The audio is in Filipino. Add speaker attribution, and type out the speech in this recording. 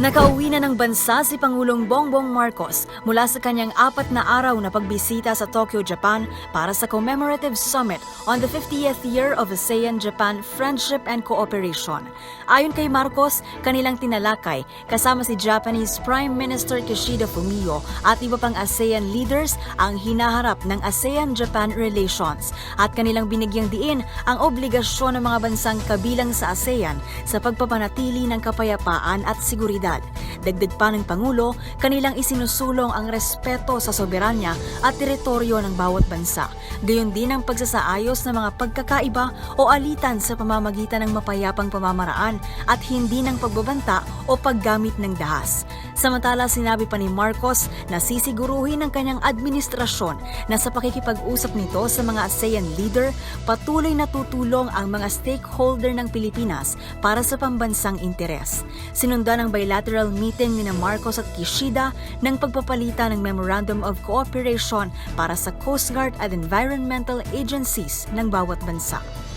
Speaker 1: Nakauwi na ng bansa si Pangulong Bongbong Marcos mula sa kanyang apat na araw na pagbisita sa Tokyo, Japan para sa commemorative summit on the 50th year of ASEAN-Japan Friendship and Cooperation. Ayon kay Marcos, kanilang tinalakay kasama si Japanese Prime Minister Kishida Fumio at iba pang ASEAN leaders ang hinaharap ng ASEAN-Japan relations at kanilang binigyang diin ang obligasyon ng mga bansang kabilang sa ASEAN sa pagpapanatili ng kapayapaan at seguridad. Dagdag pa ng Pangulo, kanilang isinusulong ang respeto sa soberanya at teritoryo ng bawat bansa. Gayon din ang pagsasaayos ng mga pagkakaiba o alitan sa pamamagitan ng mapayapang pamamaraan at hindi ng pagbabanta o paggamit ng dahas. Samantala, sinabi pa ni Marcos na sisiguruhin ng kanyang administrasyon na sa pakikipag-usap nito sa mga ASEAN leader, patuloy na tutulong ang mga stakeholder ng Pilipinas para sa pambansang interes. Sinundan ang bilateral meeting ni Marcos at Kishida ng pagpapalitan ng Memorandum of Cooperation para sa Coast Guard at environmental agencies ng bawat bansa.